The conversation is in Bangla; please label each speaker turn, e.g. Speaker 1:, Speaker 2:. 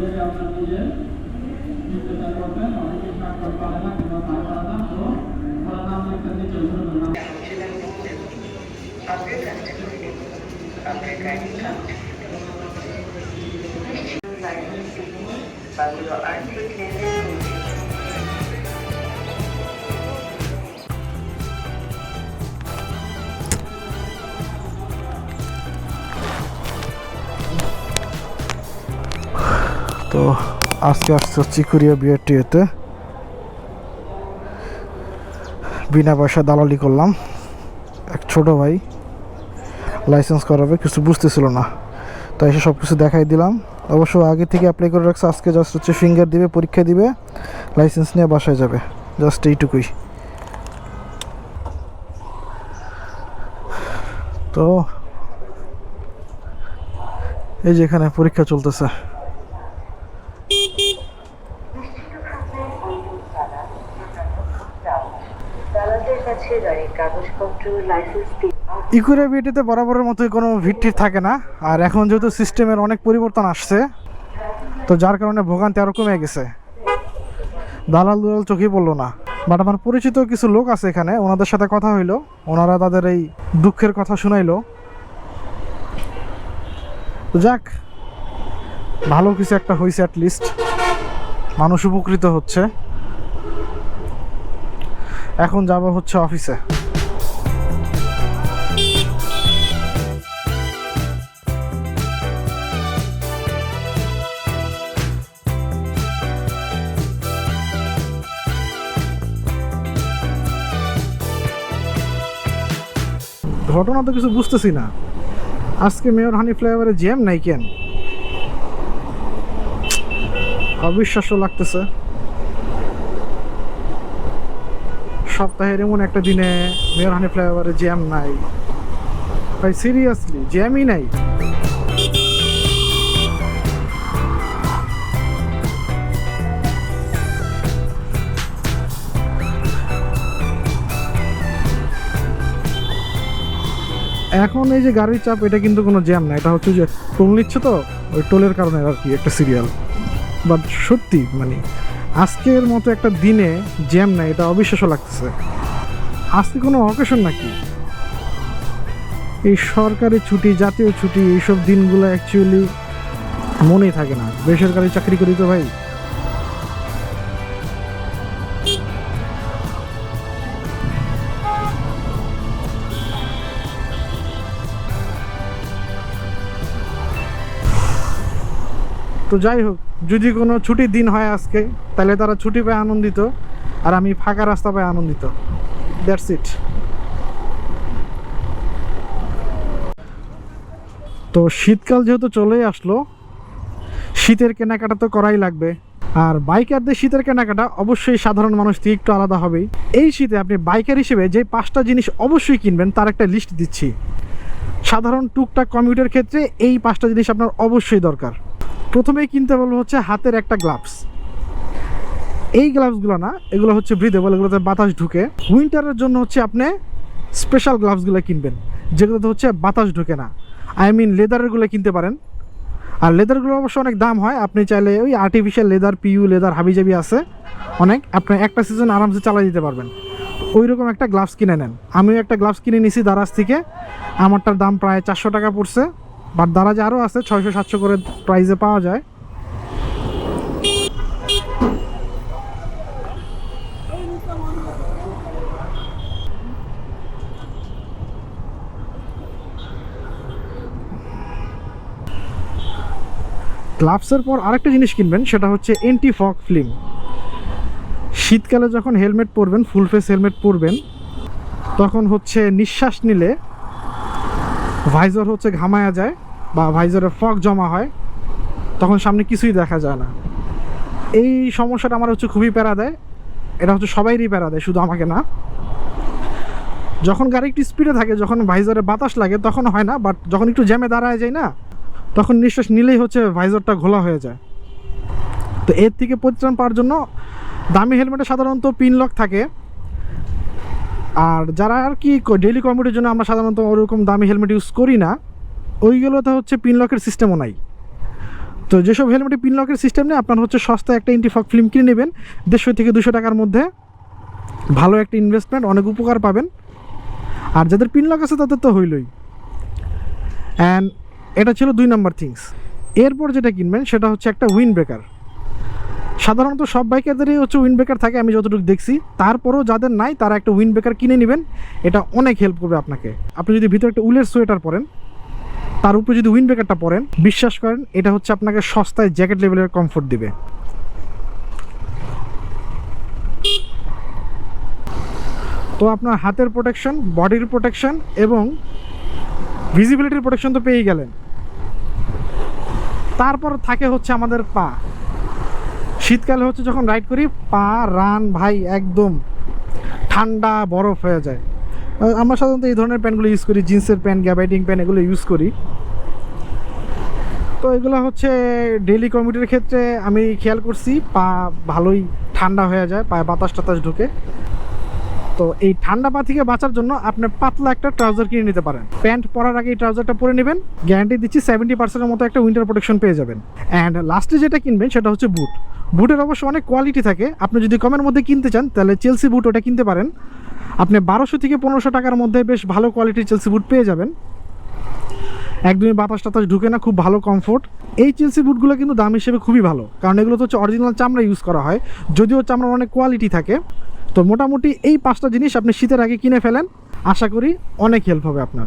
Speaker 1: যদি আপনার নিজে চিন্তা করবেন অনেকে স্বাক্ষর পারে না, কিংবা পারে পারে না। তো ওরা নাম লিখতে নিচে নাম।
Speaker 2: তো আজকে আসছে চিকুরিয়া বিআরটিএতে। বিনা পয়সা দালালি করলাম। এক ছোট ভাই লাইসেন্স করাবে, কিছু বুঝতেছিল না। তাই এসে সব কিছু দেখাই দিলাম। অবশ্য আগে থেকে অ্যাপ্লাই করে রাখছে, আজকে জাস্ট হচ্ছে ফিঙ্গার দিবে, পরীক্ষা দিবে লাইসেন্স নিয়ে বাসায় যাবে। জাস্ট এইটুকুই। তো এই যে এখানে পরীক্ষা চলতেছে।
Speaker 3: চালকের কাছে গাড়ির কাগজপত্র লাইসেন্স
Speaker 2: ইকুরিয়া বিটিতে বরাবরের মতোই কোনো ভিড় থাকে না। আর এখন যেহেতু সিস্টেমের অনেক পরিবর্তন আসছে, তো যার কারণে ভোগান্তি আরও কমে গেছে। দালাল দুলাল চোখেই পড়ল না। বাট আমার পরিচিত কিছু লোক আছে এখানে, ওনাদের সাথে কথা হইল। ওনারা তাদের এই দুঃখের কথা শুনাইলো। যাক, ভালো কিছু একটা হয়েছে অ্যাটলিস্ট মানুষ উপকৃত হচ্ছে। এখন যাব হচ্ছে অফিসে। ঘটনা তো কিছু বুঝতেছি না। আজকে মেয়র হানি ফ্লাইওভারে জ্যাম নাই কেন? অবিশ্বাস্য লাগতেছে। সপ্তাহের এমন একটা দিনে মেয়র হানি ফ্লাইওভারে জ্যাম নাই। ভাই সিরিয়াসলি জ্যামই নাই। এখন এই যে গাড়ির চাপ, এটা কিন্তু কোনো জ্যাম না। এটা হচ্ছে যে টোল নিচ্ছে তো, ওই টোলের কারণে আর কি একটা সিরিয়াল বাট সত্যি মানে আজকের মতো একটা দিনে জ্যাম নাই, এটা অবিশ্বাস্য লাগতেছে। আজকে কোনো অকেশন নাকি? এই সরকারি ছুটি, জাতীয় ছুটি, এইসব দিনগুলো অ্যাকচুয়ালি মনেই থাকে না। বেসরকারি চাকরি করি তো ভাই। তো যাই হোক, যদি কোনো ছুটির দিন হয় আজকে, তাহলে তারা ছুটি পায় আনন্দিত, আর আমি ফাঁকা রাস্তা পাই আনন্দিত। দ্যাটস ইট তো শীতকাল যেহেতু চলেই আসলো, শীতের কেনাকাটা তো করাই লাগবে। আর বাইকারদের শীতের কেনাকাটা অবশ্যই সাধারণ মানুষ থেকে একটু আলাদা হবেই। এই শীতে আপনি বাইকার হিসেবে যে পাঁচটা জিনিস অবশ্যই কিনবেন, তার একটা লিস্ট দিচ্ছি। সাধারণ টুকটাক কমিউটের ক্ষেত্রে এই পাঁচটা জিনিস আপনার অবশ্যই দরকার। প্রথমেই কিনতে বলব হচ্ছে হাতের একটা গ্লাভস এই গ্লাভসগুলো না, এগুলো হচ্ছে ব্রিদেবল এগুলোতে বাতাস ঢুকে। উইন্টারের জন্য হচ্ছে আপনি স্পেশাল গ্লাভসগুলো কিনবেন, যেগুলোতে হচ্ছে বাতাস ঢুকে না। আই মিন লেদারেরগুলো কিনতে পারেন। আর লেদারগুলো অবশ্য অনেক দাম হয়, আপনি চাইলে ওই আর্টিফিশিয়াল লেদার পিইউ লেদার হাবিজাবি আছে। অনেক, আপনি একটা সিজন আরামসে চালাই দিতে পারবেন। ওই রকম একটা গ্লাভস কিনে নেন। আমিও একটা গ্লাভস কিনে নিছি দারাজ থেকে। আমারটার দাম প্রায় চারশো টাকা পড়ছে। বাট দারাজে আরও আছে, ছয়শো, সাতশো করে প্রাইজে পাওয়া যায়। গ্লাভসের পর আরেকটা জিনিস কিনবেন, সেটা হচ্ছে এন্টি ফগ ফিল্ম শীতকালে যখন হেলমেট পরবেন ফুল ফেস হেলমেট পরবেন, তখন হচ্ছে নিঃশ্বাস নিলে ভাইজর হচ্ছে ঘামায়া যায়। বা ভাইজরে ফগ জমা হয়, তখন সামনে কিছুই দেখা যায় না। এই সমস্যাটা আমার হচ্ছে খুবই প্যারা দেয়। এটা হচ্ছে সবাইরই প্যারা দেয়, শুধু আমাকে না। যখন গাড়ি একটু স্পিডে থাকে, যখন ভাইজরে বাতাস লাগে, তখন হয় না বাট যখন একটু জ্যামে দাঁড়ায় যায় না, তখন নিঃশ্বাস নিলেই হচ্ছে ভাইজরটা ঘোলা হয়ে যায়। তো এর থেকে পরিত্রাণ পাওয়ার জন্য দামি হেলমেটে সাধারণত পিন লক থাকে। আর যারা আর কি ডেইলি কমিউটের জন্য আমরা সাধারণত ওরকম দামি হেলমেট ইউজ করি না। ওইগুলোতে হচ্ছে পিন লকের সিস্টেমও নাই। তো যেসব হেলমেটে পিন লকের সিস্টেম নেই, আপনার হচ্ছে সস্তা একটা ইন্টিফক ফিল্ম কিনে নেবেন। দেড়শো থেকে দুশো টাকার মধ্যে ভালো একটা ইনভেস্টমেন্ট অনেক উপকার পাবেন। আর যাদের পিন লক আছে তাদের তো হইলই। অ্যান্ড এটা ছিল দুই নম্বর থিংস এরপর যেটা কিনবেন, সেটা হচ্ছে একটা উইন ব্রেকার সাধারণত সব বাইকারদেরই হচ্ছে উইন ব্রেকার থাকে, আমি যতটুকু দেখছি। তারপরেও যাদের নাই, তারা একটা উইন ব্রেকার কিনে নেবেন। এটা অনেক হেল্প করবে আপনাকে। আপনি যদি ভিতরে একটা উলের সোয়েটার পরেন তার উপরে যদি উইন ব্রেকারটা পরেন বিশ্বাস করেন, এটা হচ্ছে আপনাকে সস্তায় জ্যাকেট লেভেলের কমফোর্ট দিবে। তো আপনার হাতের প্রোটেকশন বডির প্রোটেকশন এবং ভিজিবিলিটির প্রোটেকশন তো পেয়েই গেলেন। তারপর থাকে হচ্ছে আমাদের পা। শীতকালে হচ্ছে যখন রাইড করি, পা, রান ভাই, একদম ঠান্ডা, বরফ হয়ে যায়। আমরা সাধারণত এই ধরনের প্যান্টগুলো ইউজ করি, জিন্সের প্যান্ট গ্যাবাইটিং প্যান্ট এগুলো ইউজ করি। তো এগুলো হচ্ছে ডেলি কমিউটের ক্ষেত্রে আমি খেয়াল করছি, পা ভালোই ঠান্ডা হয়ে যায়, পায়ে বাতাস টাতাস ঢুকে। তো এই ঠান্ডা পা থেকে বাঁচার জন্য আপনি পাতলা একটা ট্রাউজার কিনে নিতে পারেন। প্যান্ট পরার আগে এই ট্রাউজারটা পরে নেবেন গ্যারান্টি দিচ্ছি সেভেন্টি পার্সেন্টের মতো একটা উইন্টার প্রোটেকশন পেয়ে যাবেন। অ্যান্ড লাস্টে যেটা কিনবেন সেটা হচ্ছে বুট বুটের অবশ্য অনেক কোয়ালিটি থাকে, আপনি যদি কমের মধ্যে কিনতে চান, তাহলে চেলসি বুট ওটা কিনতে পারেন। আপনি বারোশো থেকে পনেরোশো টাকার মধ্যে বেশ ভালো কোয়ালিটির চেলসি বুট পেয়ে যাবেন। একদমই বাতাস টাতাস ঢুকে না, খুব ভালো কমফোর্ট এই চেলসি বুটগুলো কিন্তু দাম হিসেবে খুবই ভালো, কারণ এগুলো তো হচ্ছে অরিজিনাল চামড়া ইউজ করা হয়, যদিও চামড়ার অনেক কোয়ালিটি থাকে। তো মোটামুটি এই পাঁচটা জিনিস আপনি শীতের আগে কিনে ফেলেন। আশা করি অনেক হেল্প হবে আপনার।